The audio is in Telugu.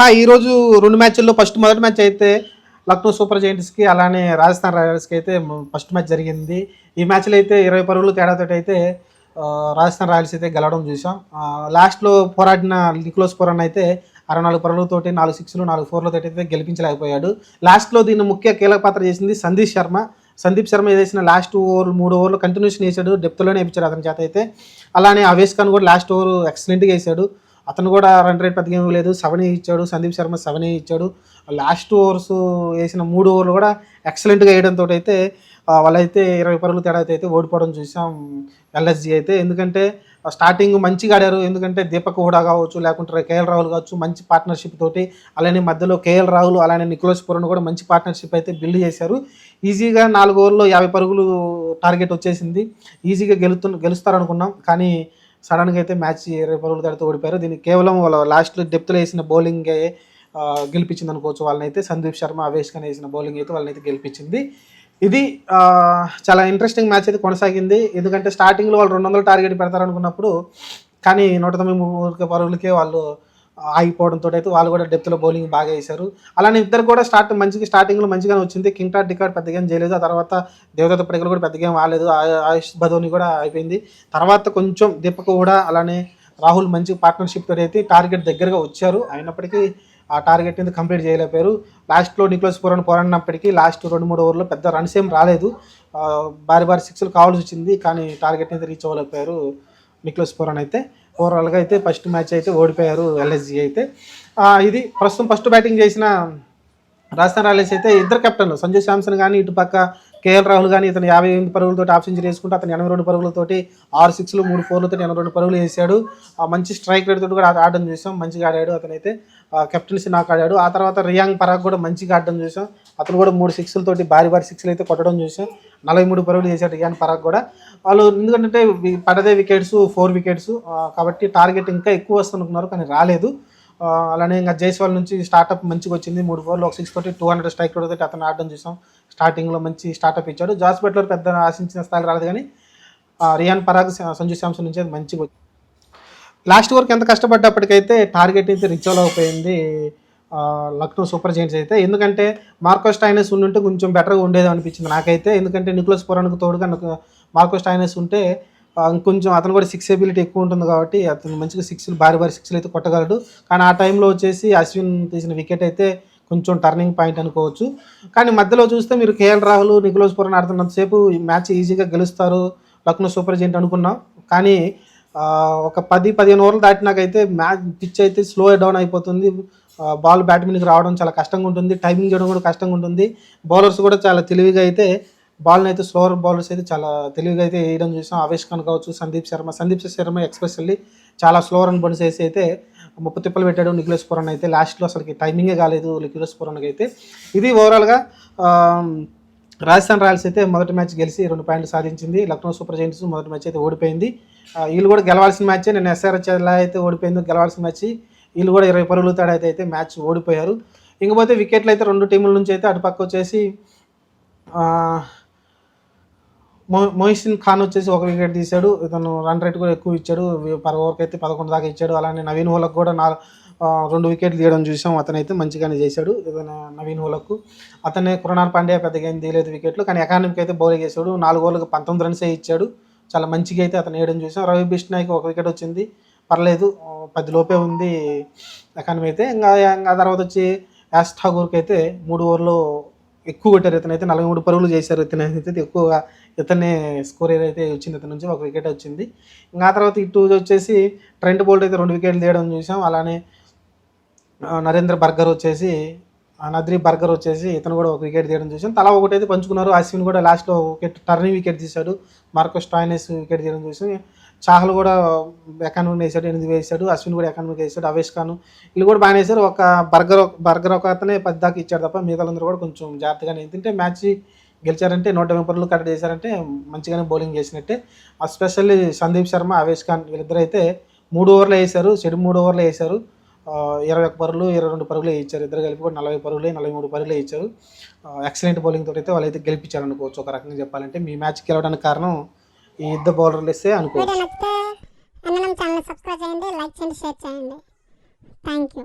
హా ఈరోజు రెండు మ్యాచ్ల్లో ఫస్ట్ మొదటి మ్యాచ్ అయితే లక్నో సూపర్ జైంట్స్కి అలానే రాజస్థాన్ రాయల్స్కి అయితే ఫస్ట్ మ్యాచ్ జరిగింది. ఈ మ్యాచ్లో అయితే ఇరవై పరుగులు తేడాతో అయితే రాజస్థాన్ రాయల్స్ అయితే గెలవడం చూసాం లాస్ట్లో పోరాడిన నిక్లోస్ పోరాన్ అయితే అరవై నాలుగు పరుగులతోటి నాలుగు సిక్స్లు నాలుగు ఫోర్లతో అయితే గెలిపించలేకపోయాడు. లాస్ట్లో దీన్ని ముఖ్య కీలక పాత్ర చేసింది సందీప్ శర్మ. సందీప్ శర్మ వేసిన లాస్ట్ ఓవర్ మూడు ఓవర్లు కంటిన్యూషన్ వేసాడు డెప్త్లోనే వేయించాడు అతని చేత అయితే. అలానే అవేష్ ఖాన్ కూడా లాస్ట్ ఓవర్ ఎక్సలెంట్గా వేసాడు అతను కూడా రన్ రేట్ పెద్దగా ఏమీ లేదు. సెవెన్ ఇచ్చాడు. సందీప్ శర్మ సెవెన్ ఇచ్చాడు. లాస్ట్ ఓవర్స్ వేసిన మూడు ఓవర్లు కూడా ఎక్సలెంట్గా వేయడంతో అయితే వాళ్ళైతే ఇరవై పరుగులు తేడా అయితే ఓడిపోవడం చూసాం ఎల్ఎస్జీ అయితే. ఎందుకంటే స్టార్టింగ్ మంచిగా ఆడారు. ఎందుకంటే దీపక్ హుడా కావచ్చు లేకుంటే కేఎల్ రాహుల్ కావచ్చు మంచి పార్ట్నర్షిప్ తోటి అలానే మధ్యలో కేఎల్ రాహుల్ అలానే నికోలస్ పురన్ కూడా మంచి పార్ట్నర్షిప్ అయితే బిల్డ్ చేశారు. ఈజీగా నాలుగు ఓవర్లో యాభై పరుగులు టార్గెట్ వచ్చేసింది. ఈజీగా గెలుతు గెలుస్తారనుకున్నాం. కానీ సడన్గా అయితే మ్యాచ్ ఇరవై పరుగులు తడితే ఓడిపోయారు. దీనికి కేవలం వాళ్ళ లాస్ట్లో డెప్త్లో వేసిన బౌలింగ్ గెలిపించింది అనుకోవచ్చు. వాళ్ళనైతే సందీప్ శర్మ అవేష్ ఖాన్ వేసిన బౌలింగ్ అయితే వాళ్ళనైతే గెలిపించింది. ఇది చాలా ఇంట్రెస్టింగ్ మ్యాచ్ అయితే కొనసాగింది. ఎందుకంటే స్టార్టింగ్లో వాళ్ళు రెండు వందల టార్గెట్ పెడతారనుకున్నప్పుడు కానీ నూట తొంభై మూడు పరుగులకే వాళ్ళు ఆగిపోవడంతో అయితే వాళ్ళు కూడా డెప్త్లో బౌలింగ్ బాగా వేశారు. అలానే ఇద్దరు కూడా స్టార్ట్ మంచిగా స్టార్టింగ్లో మంచిగానే వచ్చింది. కింగ్ టాట్ డికాట్ పెద్దగా చేయలేదు. ఆ తర్వాత దేవదత్త పడికలు కూడా పెద్దగా గేమ్ ఆలేదు ఆయుష్ భదోని కూడా అయిపోయింది. తర్వాత కొంచెం దీపక్ కూడా అలానే రాహుల్ మంచి పార్ట్నర్షిప్ అయితే టార్గెట్ దగ్గరగా వచ్చారు. అయినప్పటికీ ఆ టార్గెట్ అనేది కంప్లీట్ చేయలేకపోయారు. లాస్ట్లో నిక్లోస్ పురాన్ పోరాడినప్పటికీ లాస్ట్ రెండు మూడు ఓవర్లో పెద్ద రన్స్ ఏం రాలేదు. భారీ భారీ సిక్స్లు కావాల్సి వచ్చింది. కానీ టార్గెట్ మీద రీచ్ అవ్వలేకపోయారు నిక్లోస్ పురాన్ అయితే. ఓవరాల్గా అయితే ఫస్ట్ మ్యాచ్ అయితే ఓడిపోయారు ఎల్ఎస్జీ అయితే. ఇది ప్రస్తుతం ఫస్ట్ బ్యాటింగ్ చేసిన రాజస్థాన్ రాయల్స్ అయితే ఇద్దరు కెప్టెన్లు సంజయ్ శాంసన్ కానీ ఇటు పక్క కేఎల్ రాహుల్ కానీ ఇతను యాభై ఎనిమిది పరుగులతో హాఫ్ సెంచరీ వేసుకుంటే అతను ఎనభై రెండు పరుగులతోటి ఆరు సిక్స్లు మూడు ఫోర్లతో ఎనభై రెండు పరుగులు వేసాడు. మంచి స్ట్రైక్ రేట్ తోటి కూడా ఆడడం చూసాం. మంచిగా ఆడాడు అతనైతే. కెప్టెన్సీ నాకు ఆడాడు. ఆ తర్వాత రియాంగ్ పరాగ్ కూడా మంచిగా ఆడడం చూసాం. అతను కూడా మూడు సిక్స్లతోటి భారీ భారీ సిక్స్లు అయితే కొట్టడం చూసాం. నలభై మూడు పరుగులు చేశాడు రియాన్ పరాగ్ కూడా. వాళ్ళు ఎందుకంటే పడదే వికెట్స్ ఫోర్ వికెట్స్ కాబట్టి టార్గెట్ ఇంకా ఎక్కువ వస్తున్నారు కానీ రాలేదు. అలానే ఇంకా జైస్వాల్ నుంచి స్టార్ట్అప్ మంచిగా వచ్చింది. మూడు ఫోర్లు ఒక సిక్స్ తోటి టూ హండ్రెడ్ స్ట్రైక్ తోటి అతను ఆడడం చూసాం. స్టార్టింగ్లో మంచి స్టార్టప్ ఇచ్చాడు. జాస్ బట్లర్ పెద్ద ఆశించిన స్థాయిలో రాలేదు కానీ రియాన్ పరాగ్ సంజు శాంసన్ నుంచి అది మంచిగా లాస్ట్ వరకు ఎంత కష్టపడ్డప్పటికైతే టార్గెట్ అయితే రీచ్ అవ్వకపోయింది లక్నో సూపర్ జైంట్స్ అయితే. ఎందుకంటే మార్కో స్టైనస్ ఉంటే కొంచెం బెటర్గా ఉండేది అనిపించింది నాకైతే. ఎందుకంటే నికోలస్ పురాన్కు తోడుగా నాకు మార్కో స్టైనస్ ఉంటే ఇంకొంచెం అతను కూడా సిక్స్ ఎబిలిటీ ఎక్కువ ఉంటుంది కాబట్టి అతను మంచిగా సిక్స్లు భారీ భారీ సిక్స్లు అయితే కొట్టగలడు. కానీ ఆ టైంలో వచ్చేసి అశ్విన్ తీసిన వికెట్ అయితే కొంచెం టర్నింగ్ పాయింట్ అనుకోవచ్చు. కానీ మధ్యలో చూస్తే మీరు కేఎల్ రాహుల్ నికోలస్ పురాణ ఆడుతున్నంతసేపు ఈ మ్యాచ్ ఈజీగా గెలుస్తారు. లక్నో సూపర్ జెయింట్ అనుకున్నాం. కానీ ఒక పది పదిహేను ఓవర్లు దాటినాకైతే మ్యాచ్ పిచ్ అయితే స్లో డౌన్ అయిపోతుంది. బాల్ బ్యాట్మెన్కి రావడం చాలా కష్టంగా ఉంటుంది. టైమింగ్ చేయడం కూడా కష్టంగా ఉంటుంది. బౌలర్స్ కూడా చాలా తెలివిగా అయితే బాల్ని అయితే స్లోవర్ బౌలర్స్ అయితే చాలా తెలివిగా అయితే వేయడం చూసాం. అవేష్ ఖాన్ కావచ్చు సందీప్ శర్మ సందీప్ శర్మ ఎక్స్పెషల్లీ చాలా స్లో రన్ బౌన్స్ వేసి అయితే ముప్పు తిప్పలు పెట్టాడు నిఖిలేష్ పురాణ్ అయితే. లాస్ట్లో అసలుకి టైమింగే కాలేదు నిఖిలేష్ పురాణ్కి అయితే. ఇది ఓవరాల్గా రాజస్థాన్ రాయల్స్ అయితే మొదటి మ్యాచ్ గెలిచి రెండు పాయింట్లు సాధించింది. లక్నో సూపర్ జైంట్స్ మొదటి మ్యాచ్ అయితే ఓడిపోయింది. వీళ్ళు కూడా గెలవాల్సిన మ్యాచ్ నేను ఎస్ఆర్హెచ్ ఎలా అయితే ఓడిపోయిందో గెలవాల్సిన మ్యాచ్ వీళ్ళు కూడా ఇరవై పరుగులు తాడైతే అయితే అయితే మ్యాచ్ ఓడిపోయారు. ఇంకపోతే వికెట్లు అయితే రెండు టీముల నుంచి అయితే అటుపక్క వచ్చేసి మొహిసిన్ ఖాన్ వచ్చేసి ఒక వికెట్ తీశాడు. ఇతను రన్ రేట్ కూడా ఎక్కువ ఇచ్చాడు. పర్ ఓవర్కి అయితే పదకొండు దాకా ఇచ్చాడు. అలానే నవీన్ హోలకు కూడా నా రెండు వికెట్లు తీయడం చూసాం. అతనైతే మంచిగానే చేశాడు. ఇతను నవీన్ హోలకు అతనే కృణాల్ పాండ్యా పెద్దగా ఏం తీయలేదు వికెట్లు. కానీ ఎకానమీకి అయితే బౌలింగ్ చేశాడు. నాలుగు ఓవర్లకు పంతొమ్మిది రన్సే ఇచ్చాడు. చాలా మంచిగా అయితే అతను వేయడం చూసాం. రవి బిష్నాయ్కి ఒక వికెట్ వచ్చింది. పర్లేదు. పది లోపే ఉంది ఎకానమీ అయితే. ఇంకా ఇంకా తర్వాత వచ్చి యాస్ ఠాగూర్కి అయితే మూడు ఓవర్లు ఎక్కువ కొట్టారు. ఇతను అయితే నలభై మూడు పరుగులు చేశారు. ఇతను అయితే ఎక్కువగా ఇతనే స్కోర్ అయితే వచ్చింది ఇతని నుంచి ఒక వికెట్ వచ్చింది. ఇంకా ఆ తర్వాత ఇటు వచ్చేసి ట్రెంట్ బోల్ట్ అయితే రెండు వికెట్లు తీయడం చూసాం. అలానే నరేంద్ర బర్గర్ వచ్చేసి ఆ, నద్రి బర్గర్ వచ్చేసి ఇతను కూడా ఒక వికెట్ తీయడం చూసాం. తలా ఒకటి అయితే పంచుకున్నారు. అశ్విన్ కూడా లాస్ట్లో వికెట్ టర్నింగ్ వికెట్ తీశాడు. మార్కో స్టాయినెస్ వికెట్ తీయడం చూసాం. చాహల్ కూడా ఎకానమిక్ వేసాడు ఎనిమిది వేసాడు అశ్విన్ కూడా ఎకానమిక్ వేసాడు అవేష్ ఖాన్. వీళ్ళు కూడా బాగానే వేశారు ఒక బర్గర్ బర్గర్ ఒక అతనే పది ఇచ్చాడు తప్ప మిగతాలందరూ కూడా కొంచెం జాగ్రత్తగానే ఎందుకంటే మ్యాచ్ గెలిచారంటే నూట యాభై పరుగులు కరెక్ట్ చేశారంటే మంచిగానే బౌలింగ్ చేసినట్టే. ఎస్పెషల్లీ సందీప్ శర్మ అవేష్ ఖాన్ వీళ్ళిద్దరు అయితే మూడు ఓవర్లు వేశారు చెడు మూడు ఓవర్లు వేశారు ఇరవై ఒక పరుగులు ఇరవై రెండు పరుగులు ఇచ్చారు. ఇద్దరు కలిపి కూడా నలభై పరుగులు నలభై మూడు పరుగులు ఇచ్చారు. ఎక్సలెంట్ బౌలింగ్ తోటి అయితే వాళ్ళైతే గెలిపించారు అనుకోవచ్చు ఒక రకంగా చెప్పాలంటే మీ మ్యాచ్ గెలవడానికి కారణం ఈ ఇద్దరు బౌలర్లు ఇస్తే అనుకోవచ్చు. వీడియో నచ్చితే అన్నం ఛానల్ సబ్స్క్రైబ్ చేయండి లైక్ చేయండి షేర్ చేయండి. Thank you